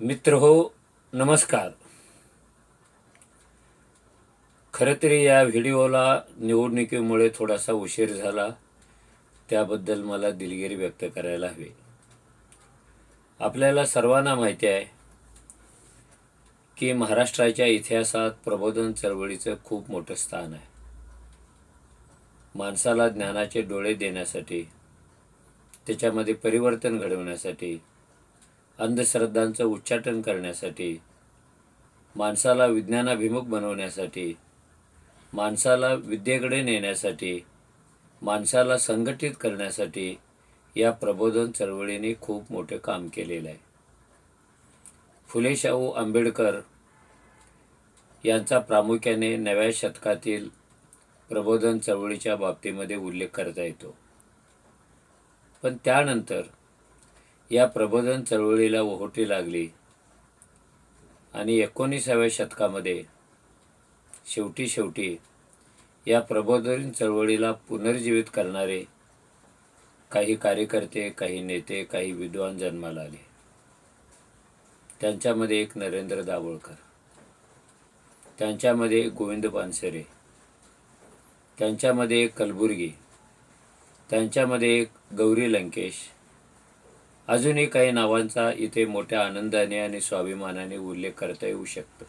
मित्र हो नमस्कार. खरं तरी या व्हिडिओला निवडणुकीमुळे थोडासा उशीर झाला त्याबद्दल मला दिलगिरी व्यक्त करायला हवी. आपल्याला सर्वांना माहिती आहे की महाराष्ट्राच्या इतिहासात प्रबोधन चळवळीचं खूप मोठं स्थान आहे. माणसाला ज्ञानाचे डोळे देण्यासाठी त्याच्यामध्ये परिवर्तन घडवण्यासाठी अंधश्रद्धांचं उच्चाटन करण्यासाठी माणसाला विज्ञानाभिमुख बनवण्यासाठी माणसाला विद्येकडे नेण्यासाठी माणसाला संघटित करण्यासाठी या प्रबोधन चळवळीने खूप मोठे काम केलेलं आहे. फुले शाहू आंबेडकर यांचा प्रामुख्याने नव्या शतकातील प्रबोधन चळवळीच्या बाबतीमध्ये उल्लेख करता येतो. पण त्यानंतर या प्रबोधन चळवळीला ओहोटी लागली. आणि एकोणीसाव्या शतकामध्ये शेवटी शेवटी या प्रबोधन चळवळीला पुनर्जीवित करणारे काही कार्यकर्ते काही नेते काही विद्वान जन्माला आले. त्यांच्यामध्ये एक नरेंद्र दाभोळकर. त्यांच्यामध्ये एक गोविंद पानसरे. त्यांच्यामध्ये एक कलबुर्गी. त्यांच्यामध्ये एक गौरी लंकेश. अजूनही काही नावांचा इथे मोठ्या आनंदाने आणि स्वाभिमानाने उल्लेख करता येऊ शकतो.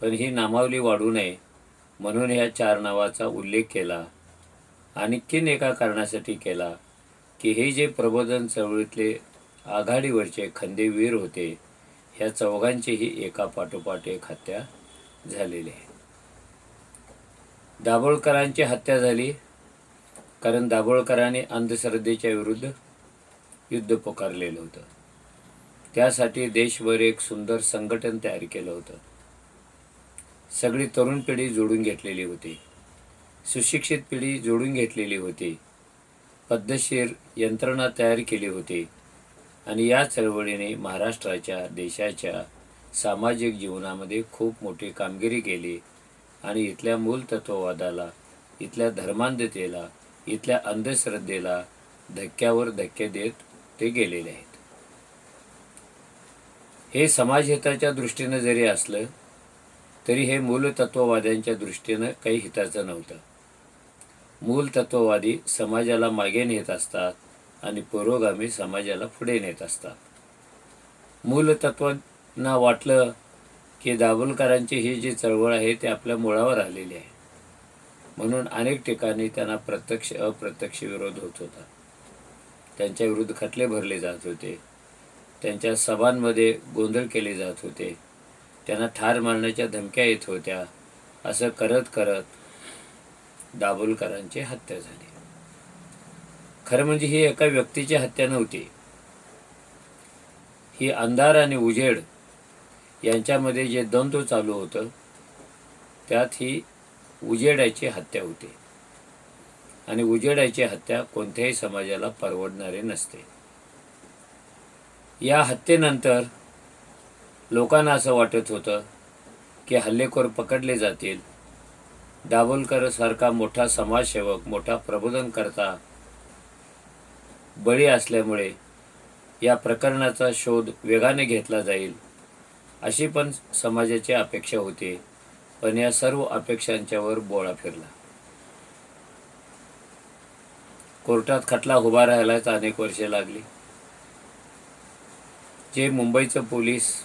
पण ही नामावली वाढू नये म्हणून ह्या चार नावाचा उल्लेख केला आणखीन एका कारणासाठी केला की हे जे प्रबोधन चळवळीतले आघाडीवरचे खंदेवीर होते ह्या चौघांचीही एका पाठोपाठ एक हत्या झालेली आहे. दाभोळकरांची हत्या झाली कारण दाभोळकरांनी अंधश्रद्धेच्या विरुद्ध युद्ध पुकारलेलं होतं. त्यासाठी देशभर एक सुंदर संघटन तयार केलं होतं. सगळी तरुण पिढी जोडून घेतलेली होती. सुशिक्षित पिढी जोडून घेतलेली होती. पद्धतशीर यंत्रणा तयार केली होती. आणि या चळवळीने महाराष्ट्राच्या देशाच्या सामाजिक जीवनामध्ये खूप मोठी कामगिरी केली आणि इथल्या मूलतत्ववादाला इथल्या धर्मांधतेला इथल्या अंधश्रद्धेला धक्क्यावर धक्के देत ते गेलेले आहेत. हे समाजहिताच्या दृष्टीनं जरी असलं तरी हे मूलतत्ववाद्यांच्या दृष्टीनं काही हिताचं नव्हतं. मूलतत्ववादी समाजाला मागे नेत असतात आणि पुरोगामी समाजाला पुढे नेत असतात. मूलतत्वांना वाटलं की दाभोलकरांची ही जी चळवळ आहे ती आपल्या मुळावर आलेली आहे. म्हणून अनेक ठिकाणी त्यांना प्रत्यक्ष अप्रत्यक्ष विरोध होत होता. त्यांच्या विरुद्ध खटले भरले जात होते. त्यांच्या सभांमध्ये गोंधळ केले जात होते. त्यांना ठार मारण्याच्या धमक्या येत होत्या. असं करत करत दाभोलकरांची हत्या झाली. खरं म्हणजे ही एका व्यक्तीची हत्या नव्हती. ही अंधार आणि उजेड यांच्यामध्ये जे द्वंद्व चालू होतं त्यात ही उजेडाची हत्या होती. आणि उजेडाची हत्या कोणत्याही समाजाला परवडणारे नसते. या हत्येनंतर लोकांना असं वाटत होतं की हल्लेखोर पकडले जातील. दाभोलकरसारखा मोठा समाजसेवक मोठा प्रबोधनकर्ता बळी असल्यामुळे या प्रकरणाचा शोध वेगाने घेतला जाईल अशी पण समाजाची अपेक्षा होती. पण या सर्व अपेक्षांच्यावर बोळा फिरला. कोर्टात खटला उभा राहायलाच अनेक वर्षे लागली. जे मुंबईचं पोलीस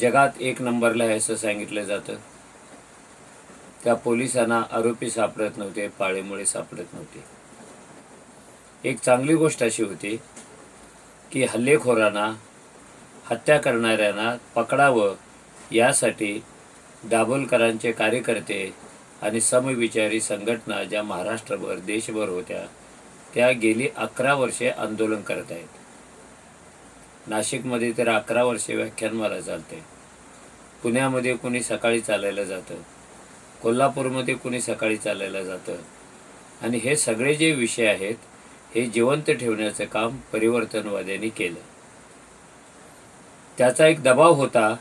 जगात एक नंबरला आहे असं सांगितलं जातं. त्या पोलिसांना आरोपी सापडत नव्हते पाळीमुळे सापडत नव्हते. एक चांगली गोष्ट अशी होती की हल्लेखोरांना हत्या करणाऱ्यांना पकडावं यासाठी दाभोलकरांचे कार्यकर्ते आणि समविचारी संघटना ज्या महाराष्ट्रभर देशभर होत्या त्या गेली अकरा वर्षे आंदोलन करत आहेत. नाशिकमध्ये तर अकरा वर्षे व्याख्यानमाला चालते. पुण्यामध्ये कुणी सकाळी चालायला जातं? कोल्हापूरमध्ये कुणी सकाळी चालायला जातं? आणि हे सगळे जे विषय आहेत हे जिवंत ठेवण्याचं काम परिवर्तनवाद्यांनी केलं. त्याचा एक दबाव होता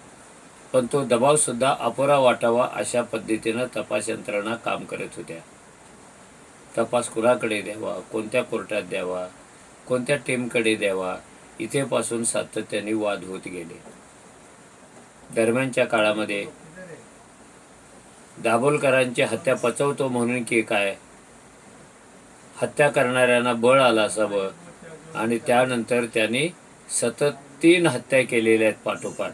पण तो दबावसुद्धा अपुरा वाटावा अशा पद्धतीनं तपास यंत्रणा काम करत होत्या. तपास कुणाकडे द्यावा कोणत्या कोर्टात द्यावा कोणत्या टीमकडे द्यावा इथेपासून सातत्याने वाद होत गेले. दरम्यानच्या काळामध्ये दाभोलकरांची हत्या पचवतो म्हणून की काय? हत्या करणाऱ्यांना बळ आलं असावं आणि त्यानंतर त्यांनी सतत तीन हत्या केलेल्या आहेत पाठोपाठ.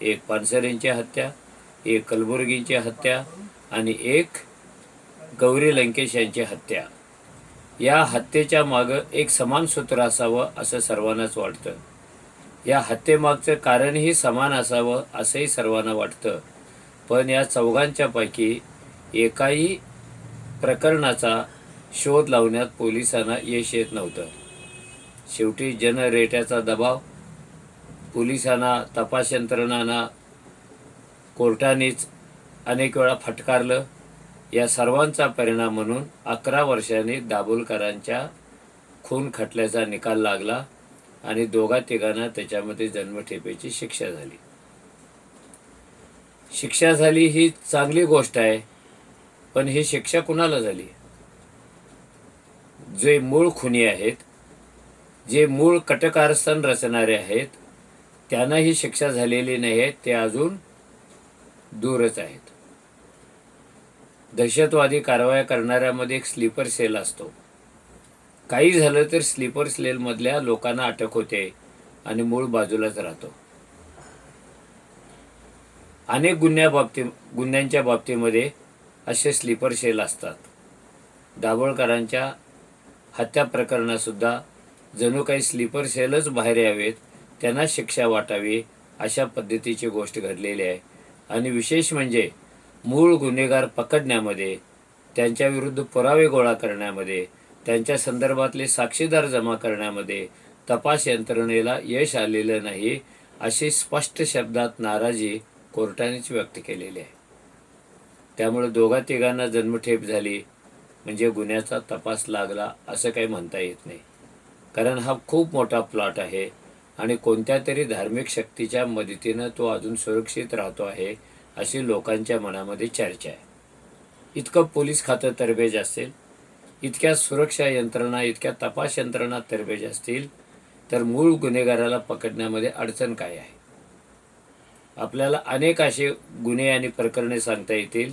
एक पानसरेंची हत्या एक कलबुर्गींची हत्या आणि एक गौरी लंकेश यांची हत्या. या हत्येच्या मागं एक समान सूत्र असावं असं सर्वांनाच वाटतं. या हत्येमागचं कारणही समान असावं असंही सर्वांना वाटतं. पण या चौघांच्यापैकी एकाही प्रकरणाचा शोध लावण्यात पोलिसांना यश येत नव्हतं. शेवटी जनरेट्याचा दबाव पोलिसांना तपास यंत्रणांना कोर्टानेच अनेक वेळा फटकारलं. या सर्वांचा परिणाम म्हणून अकरा वर्षांनी दाभोलकरांच्या खून खटल्याचा निकाल लागला आणि दोघा तिघांना त्याच्यामध्ये जन्मठेपेची शिक्षा झाली. शिक्षा झाली ही चांगली गोष्ट आहे पण ही शिक्षा कुणाला झाली? जे मूळ खुनी आहेत जे मूळ कटकारस्थान रचणारे आहेत त्यांना ही शिक्षा झालेली नाही आहे ते अजून दूरच आहेत. दहशतवादी कारवाया करणाऱ्यामध्ये एक स्लीपर सेल असतो. काही झालं तर स्लीपर सेलमधल्या लोकांना अटक होते आणि मूळ बाजूलाच राहतो. अनेक गुन्ह्या बाबती गुन्ह्यांच्या बाबतीमध्ये असे स्लीपर सेल असतात. दाभोळकरांच्या हत्या प्रकरणातसुद्धा जणू काही स्लीपर सेलच बाहेर यावेत त्यांना शिक्षा वाटावी अशा पद्धतीची गोष्ट घडलेली आहे. आणि विशेष म्हणजे मूळ गुन्हेगार पकडण्यामध्ये त्यांच्याविरुद्ध पुरावे गोळा करण्यामध्ये त्यांच्या संदर्भातले साक्षीदार जमा करण्यामध्ये तपास यंत्रणेला यश आलेलं नाही अशी स्पष्ट शब्दात नाराजी कोर्टानेच व्यक्त केलेली आहे. त्यामुळे दोघा तिघांना जन्मठेप झाली म्हणजे गुन्ह्याचा तपास लागला असं काही म्हणता येत नाही. कारण हा खूप मोठा प्लॉट आहे. आणि कोणत्या तरी धार्मिक शक्तीच्या मदतीनं तो अजून सुरक्षित राहतो आहे अशी लोकांच्या मनामध्ये चर्चा आहे. इतकं पोलीस खातं तरबेज असेल इतक्या सुरक्षा यंत्रणा इतक्या तपास यंत्रणा तरबेज असतील तर मूळ गुन्हेगाराला पकडण्यामध्ये अडचण काय आहे? आपल्याला अनेक असे गुन्हे आणि प्रकरणे सांगता येतील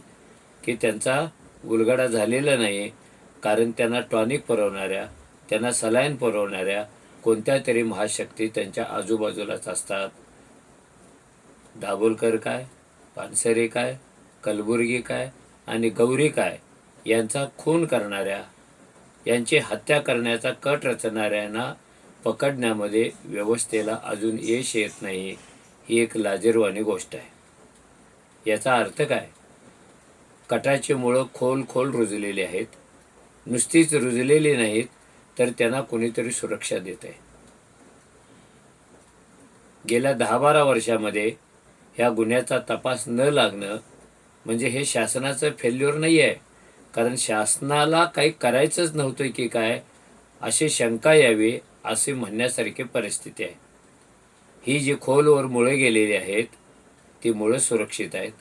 की त्यांचा उलगडा झालेला नाही कारण त्यांना टॉनिक पुरवणाऱ्या त्यांना सलाईन पुरवणाऱ्या कोणत्या तरी महाशक्ती त्यांच्या आजूबाजूलाच असतात. दाभोलकर काय? पानसरे काय? कलबुर्गी काय? आणि गौरी काय? यांचा खून करणाऱ्या यांची हत्या करण्याचा कट रचणाऱ्यांना पकडण्यामध्ये व्यवस्थेला अजून यश येत नाही ही एक लाजीरवाणी गोष्ट आहे. याचा अर्थ काय? कटाची मुळं खोल खोल रुजलेली आहेत. नुसतीच रुजलेली नाहीत तर त्यांना कोणीतरी सुरक्षा देत आहे गेल्या दहा बारा वर्षामध्ये ह्या गुन्ह्याचा तपास न लागणं म्हणजे हे शासनाचं फेल्युअर नाही आहे कारण शासनाला काही करायचंच नव्हतं की काय अशी शंका यावी असे म्हणण्यासारखी परिस्थिती आहे. ही जी खोलवर मुळे गेलेली आहेत ती मुळं सुरक्षित आहेत.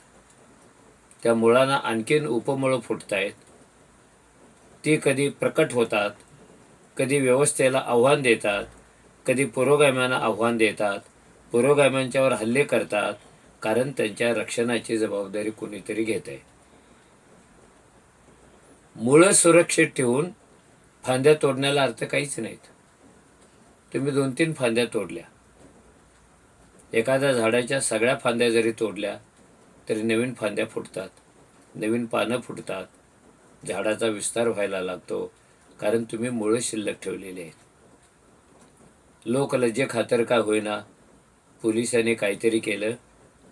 त्या मुळांना आणखीन उपमुळं फुटत आहेत ती कधी प्रकट होतात कधी व्यवस्थेला आव्हान देतात कधी पुरोगाम्यांना आव्हान देतात पुरोगाम्यांच्यावर हल्ले करतात कारण त्यांच्या रक्षणाची जबाबदारी कोणीतरी घेत. आहे मुळं सुरक्षित ठेवून फांद्या तोडण्याला अर्थ काहीच नाहीत. तुम्ही दोन तीन फांद्या तोडल्या. एखाद्या झाडाच्या सगळ्या फांद्या जरी तोडल्या तरी नवीन फांद्या फुटतात. नवीन पानं फुटतात. झाडाचा विस्तार व्हायला लागतो. कारण तुम्ही मुळं शिल्लक ठेवलेले आहेत. लोक लज्जे खातर का होईना पोलिसांनी काहीतरी केलं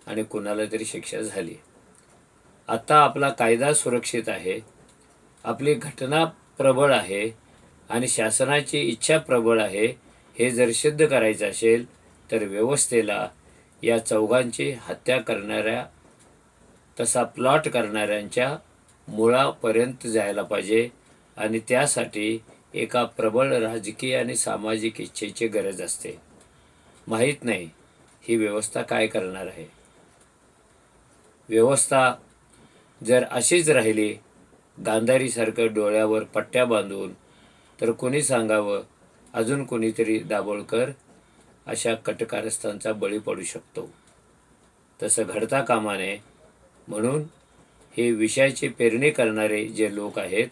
आणि कुणाला तरी शिक्षा झाली. आता आपला कायदा सुरक्षित आहे आपली घटना प्रबळ आहे आणि शासनाची इच्छा प्रबळ आहे हे जर सिद्ध करायचं असेल तर व्यवस्थेला या चौघांची हत्या करणाऱ्या तसा प्लॉट करणाऱ्यांच्या मुळापर्यंत जायला पाहिजे. आणि त्यासाठी एका प्रबळ राजकीय आणि सामाजिक इच्छेची गरज असते. माहीत नाही ही व्यवस्था काय करणार आहे? व्यवस्था जर अशीच राहिली गांधारीसारखं डोळ्यावर पट्ट्या बांधून तर कोणी सांगावं अजून कोणीतरी दाभोळकर अशा कटकारस्थांचा बळी पडू शकतो. तसं घडता कामा नये म्हणून हे विषयाची पेरणी करणारे जे लोक आहेत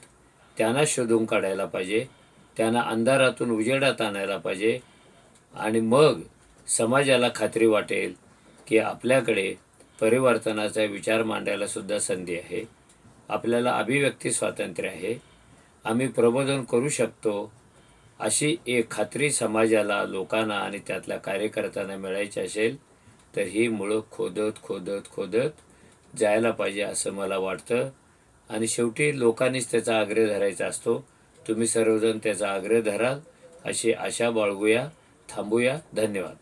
त्यांना शोधून काढायला पाहिजे. त्यांना अंधारातून उजेडात आणायला पाहिजे. आणि मग समाजाला खात्री वाटेल की आपल्याकडे परिवर्तनाचा विचार मांडायला सुद्धा संधी आहे. आपल्याला अभिव्यक्ती स्वातंत्र्य आहे. आम्ही प्रबोधन करू शकतो अशी एक खात्री समाजाला लोकांना आणि त्यातल्या कार्यकर्त्यांना मिळायची असेल तर ही मुळं खोदत खोदत खोदत जायला पाहिजे असं मला वाटतं. आणि शेवटी लोकांनीच त्याचा आग्रह धरायचा असतो. तुम्ही सर्वजण त्याचा आग्रह धराल. अशी आशा बाळगूया. थांबूया. धन्यवाद.